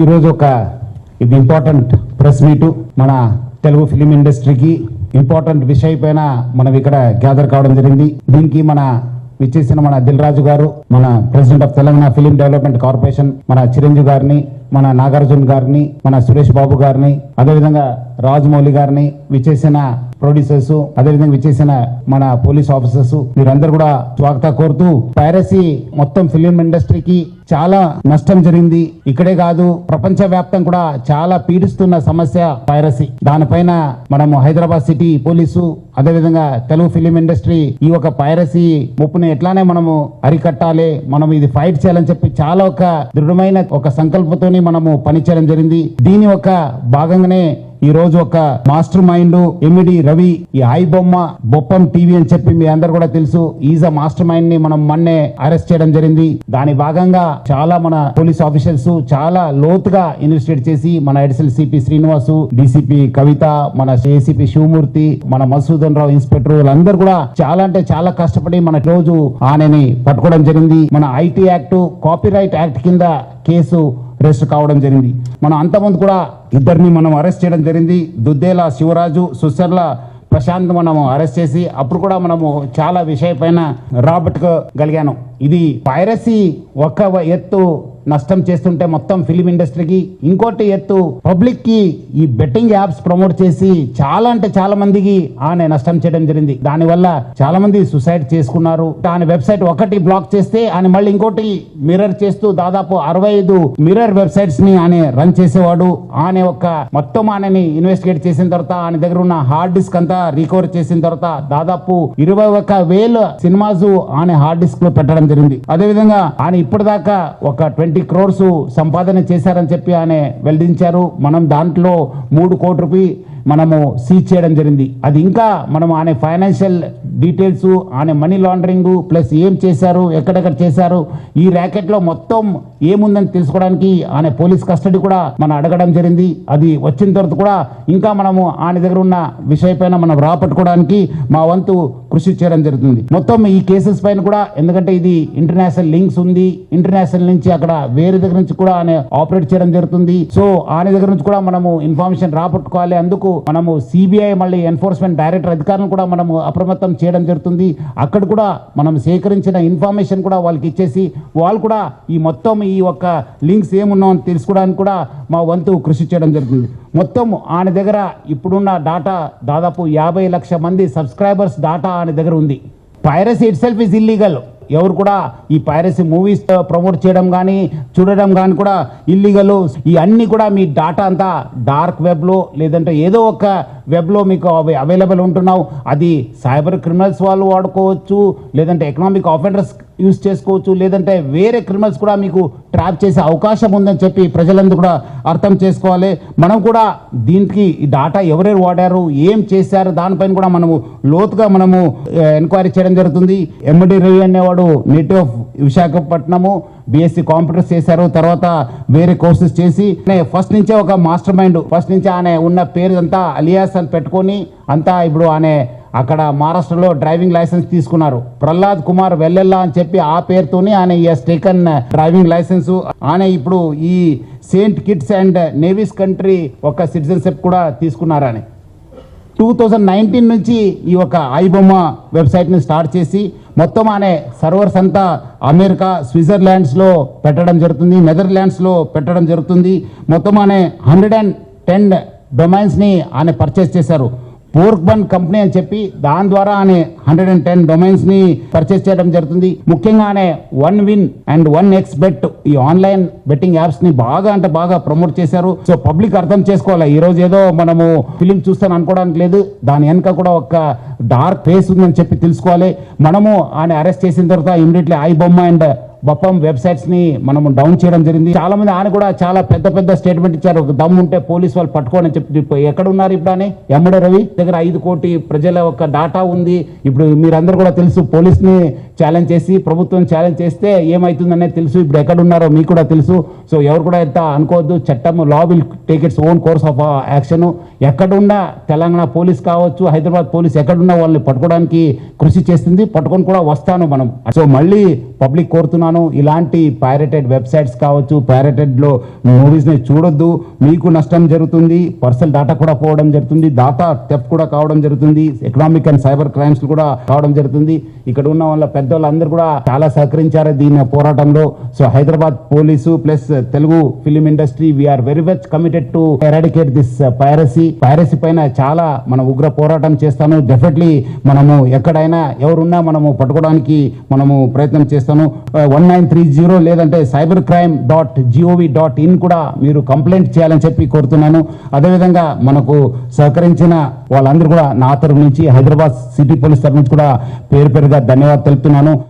ఈరోజు ఒక ఇది ఇంపార్టెంట్ ప్రెస్ మీటు మన తెలుగు ఫిలిం ఇండస్ట్రీకి ఇంపార్టెంట్ విషయ పైన మనం ఇక్కడ గ్యాదర్ కావడం జరిగింది. దీనికి మన విచ్చేసిన మన దిల్ రాజు గారు మన president of Telangana film development corporation మన చిరంజీవి గారిని మన నాగార్జున గారిని మన సురేష్ బాబు గారిని అదేవిధంగా రాజమౌళి గారిని విచ్చేసిన ప్రొడ్యూసర్స్ అదేవిధంగా విచ్చేసిన మన పోలీస్ ఆఫీసర్స్ మీరందరూ కూడా స్వాగత కోరుతూ పైరసీ మొత్తం ఫిలిం ఇండస్ట్రీకి చాలా నష్టం జరిగింది. ఇక్కడే కాదు ప్రపంచ వ్యాప్తం కూడా చాలా పీడిస్తున్న సమస్య పైరసీ దానిపైన మనము హైదరాబాద్ సిటీ పోలీసు అదేవిధంగా తెలుగు ఫిలిం ఇండస్ట్రీ ఈ ఒక పైరసీ ముప్పుని ఎట్లానే మనము అరికట్టాలి మనం ఇది ఫైట్ చేయాలని చెప్పి చాలా ఒక దృఢమైన ఒక సంకల్పంతోనే మనము పనిచేయడం జరిగింది. దీని ఒక భాగంగానే ఈ రోజు ఒక మాస్టర్ మైండ్ ఎమిడి రవి ఈ ఐ బొమ్మ బొప్పం టీవీ అని చెప్పి మీ అందరు కూడా తెలుసు. ఈజ్ అ మాస్టర్ మైండ్ని మనం మొన్నే అరెస్ట్ చేయడం జరిగింది. దాని భాగంగా చాలా మన పోలీస్ ఆఫీసర్స్ చాలా లోతుగా ఇన్వెస్టిగేట్ చేసి మన additional CP Srinivas DCP Kavitha మన ఏసీపీ శివమూర్తి మన మసూదన్ రావు ఇన్స్పెక్టర్ వీళ్ళందరూ కూడా చాలా అంటే చాలా కష్టపడి మన రోజు ఆనని పట్టుకోవడం జరిగింది. మన ఐటీ యాక్ట్ కాపీరైట్ యాక్ట్ కింద కేసు అరెస్ట్ కావడం జరిగింది. మనం అంతమంది కూడా ఇద్దరిని మనం అరెస్ట్ చేయడం జరిగింది. దుద్దేల శివరాజు సుశర్ల ప్రశాంత్ మనము అరెస్ట్ చేసి అప్పుడు కూడా మనము చాలా విషయ పైన రాబట్టుకోగలిగాను ఇది పైరసీ ఒక ఎత్తు నష్టం చేస్తుంటే మొత్తం ఫిలిం ఇండస్ట్రీకి ఇంకోటి ఎత్తు పబ్లిక్కి ఈ బెట్టింగ్ యాప్స్ ప్రమోట్ చేసి చాలా అంటే చాలా మందికి ఆమె నష్టం చేయడం జరిగింది. దానివల్ల చాలా మంది సూసైడ్ చేసుకున్నారు. దాని వెబ్సైట్ ఒకటి బ్లాక్ చేస్తే ఆయన మళ్ళీ ఇంకోటి మిర్రర్ చేస్తూ దాదాపు అరవై ఐదు మిర్రర్ వెబ్సైట్స్ని ఆయన రన్ చేసేవాడు. ఆయన ఒక మొత్తం ఆయనని ఇన్వెస్టిగేట్ చేసిన తర్వాత ఆయన దగ్గర ఉన్న హార్డ్ డిస్క్ అంతా రికవర్ చేసిన తర్వాత దాదాపు ఇరవై ఒక వేల సినిమాస్ ఆయన హార్డ్ డిస్క్లో పెట్టడం జరిగింది. అదే విధంగా ఆయన ఇప్పటిదాకా ఒక ట్వంటీ క్రోర్స్ సంపాదన చేశారని చెప్పి ఆయన వెల్లడించారు మనం దాంట్లో మూడు కోటి రూపాయి మనము సీజ్ చేయడం జరిగింది. అది ఇంకా మనం ఆయన ఫైనాన్షియల్ డీటెయిల్స్ ఆయన మనీ లాండరింగ్ ప్లస్ ఏం చేశారు ఎక్కడెక్కడ చేశారు ఈ ర్యాకెట్లో మొత్తం ఏముందని తెలుసుకోవడానికి ఆయన పోలీస్ కస్టడీ కూడా మనం అడగడం జరిగింది. అది వచ్చిన తర్వాత కూడా ఇంకా మనము ఆయన దగ్గర ఉన్న విషయపైన మనం రాపట్టుకోవడానికి మా వంతు కృషి చేయడం జరుగుతుంది. మొత్తం ఈ కేసెస్ పైన కూడా ఎందుకంటే ఇది ఇంటర్నేషనల్ లింక్స్ ఉంది. ఇంటర్నేషనల్ నుంచి అక్కడ వేరే దగ్గర నుంచి కూడా ఆయన ఆపరేట్ చేయడం జరుగుతుంది. సో ఆయన దగ్గర నుంచి కూడా మనము ఇన్ఫర్మేషన్ రాపట్టుకోవాలి. అందుకు మనము సిబిఐ మళ్ళీ ఎన్ఫోర్స్మెంట్ డైరెక్టర్ అధికారులను కూడా మనము అప్రమత్తం చేయడం జరుగుతుంది. అక్కడ కూడా మనం సేకరించిన ఇన్ఫర్మేషన్ కూడా వాళ్ళకి ఇచ్చేసి వాళ్ళు కూడా ఈ మొత్తం ఈ ఒక్క లింక్స్ ఏమున్నాయో అని తెలుసుకోవడానికి కూడా మా వంతు కృషి చేయడం జరుగుతుంది. మొత్తం ఆయన దగ్గర ఇప్పుడున్న డాటా దాదాపు యాభై లక్ష మంది సబ్స్క్రైబర్స్ డాటా ఆయన దగ్గర ఉంది. Piracy itself is illegal ఎవరు కూడా ఈ పైరసీ మూవీస్ ప్రమోట్ చేయడం కానీ చూడడం కానీ కూడా ఇల్లీగల్ ఈ అన్ని కూడా మీ డాటా అంతా డార్క్ వెబ్లో లేదంటే ఏదో ఒక వెబ్లో మీకు అవి అవైలబుల్ ఉంటున్నావు. అది సైబర్ క్రిమినల్స్ వాళ్ళు వాడుకోవచ్చు లేదంటే ఎకనామిక్ ఆఫెండర్స్ యూస్ చేసుకోవచ్చు లేదంటే వేరే క్రిమినల్స్ కూడా మీకు ట్రాప్ చేసే అవకాశం ఉందని చెప్పి ప్రజలందరూ కూడా అర్థం చేసుకోవాలి. మనం కూడా దీనికి డాటా ఎవరెవరు వాడారు ఏం చేశారు దానిపైన కూడా మనము లోతుగా మనము ఎంక్వైరీ చేయడం జరుగుతుంది. ఎండి రవి అనేవాడు native of Visakhapatnam BSc computers చేశారు తర్వాత వేరే కోర్సెస్ చేసి ఫస్ట్ నుంచే ఒక మాస్టర్ మైండ్ ఫస్ట్ నుంచి ఆయన ఉన్న పేరు అంతా అలియాస్ అని పెట్టుకొని అంతా ఇప్పుడు ఆయన అక్కడ మహారాష్ట్రలో డ్రైవింగ్ లైసెన్స్ తీసుకున్నారు. ప్రహ్లాద్ కుమార్ వెల్లెల్లా అని చెప్పి ఆ పేరుతోనే ఆయన ఈ టేకన్ డ్రైవింగ్ లైసెన్స్. ఆయన ఇప్పుడు ఈ Saint Kitts and Nevis country ఒక సిటిజన్షిప్ కూడా తీసుకున్నారని టూ థౌజండ్ నైన్టీన్ నుంచి ఈ ఒక ఐబొమ్మ వెబ్సైట్ని స్టార్ట్ చేసి మొత్తం అనే సర్వర్స్ అంతా అమెరికా స్విట్జర్లాండ్స్లో పెట్టడం జరుగుతుంది నెదర్లాండ్స్లో పెట్టడం జరుగుతుంది. మొత్తం అనే హండ్రెడ్ అండ్ టెన్ డొమైన్స్ని ఆయన పర్చేస్ చేశారు. పోర్క్బన్ కంపెనీ అని చెప్పి దాని ద్వారా ఆయన హండ్రెడ్ అండ్ టెన్ డొమైన్స్ని పర్చేస్ చేయడం జరుగుతుంది. ముఖ్యంగా one win and one X bet ఈ ఆన్లైన్ బెట్టింగ్ యాప్స్ని బాగా అంటే బాగా ప్రమోట్ చేశారు. సో పబ్లిక్ అర్థం చేసుకోవాలి. ఈ రోజు ఏదో మనము ఫిలిం చూస్తాను అనుకోవడానికి లేదు. దాని వెనక కూడా ఒక డార్క్ ఫేస్ ఉందని చెప్పి తెలుసుకోవాలి. మనము ఆయన అరెస్ట్ చేసిన తర్వాత immediately I Bomma and Boppam వెబ్సైట్స్ని మనము డౌన్ చేయడం జరిగింది. చాలా మంది ఆయన కూడా చాలా పెద్ద పెద్ద స్టేట్మెంట్ ఇచ్చారు. ఒక దమ్ము ఉంటే పోలీస్ వాళ్ళు పట్టుకోని చెప్పి ఎక్కడ ఉన్నారు ఇప్పుడు అని ఎమ్మడే రవి దగ్గర ఐదు కోటి ప్రజల ఒక డాటా ఉంది. ఇప్పుడు మీరందరూ కూడా తెలుసు పోలీస్ని ఛాలెంజ్ చేసి ప్రభుత్వం ఛాలెంజ్ చేస్తే ఏమైతుందనేది తెలుసు. ఇప్పుడు ఎక్కడ ఉన్నారో మీకు కూడా తెలుసు. సో ఎవరు కూడా ఎంత అనుకోవద్దు. చట్టం law will take its own course of action ఎక్కడున్నా తెలంగాణ పోలీస్ కావచ్చు హైదరాబాద్ పోలీస్ ఎక్కడున్నా వాళ్ళని పట్టుకోవడానికి కృషి చేస్తుంది. పట్టుకొని కూడా వస్తాను మనం. సో మళ్ళీ పబ్లిక్ కోరుతున్నాను కోరుతున్నాను ఇలాంటి పైరేటెడ్ వెబ్సైట్స్ కావచ్చు పైరేటెడ్లో ని చూడొద్దు. మీకు నష్టం జరుగుతుంది. పర్సనల్ డాటా కూడా పోవడం జరుగుతుంది. డాటా టెప్ కూడా కావడం జరుగుతుంది. ఎకనామిక్ అండ్ సైబర్ క్రైమ్స్ కూడా కావడం జరుగుతుంది. ఇక్కడ ఉన్న వాళ్ళ పెద్ద వాళ్ళందరూ కూడా చాలా సహకరించారు దీని పోరాటంలో. So Hyderabad police plus Telugu film industry we are very much committed to eradicate this piracy piracy పైన చాలా మన ఉగ్ర పోరాటం చేస్తాను. డెఫినెట్లీ మనము ఎక్కడైనా ఎవరున్నా మనము పట్టుకోవడానికి మనము ప్రయత్నం చేస్తాను. వన్ నైన్ త్రీ జీరో లేదంటే cyber crime dot GOV dot in కూడా మీరు కంప్లైంట్ చేయాలని చెప్పి కోరుతున్నాను. అదేవిధంగా మనకు సహకరించిన వాళ్ళందరూ కూడా నా తరఫు నుంచి హైదరాబాద్ సిటీ పోలీస్ తరఫు నుంచి కూడా పేరు పేరుగా ధన్యవాదాలు తెలుపుతున్నాను.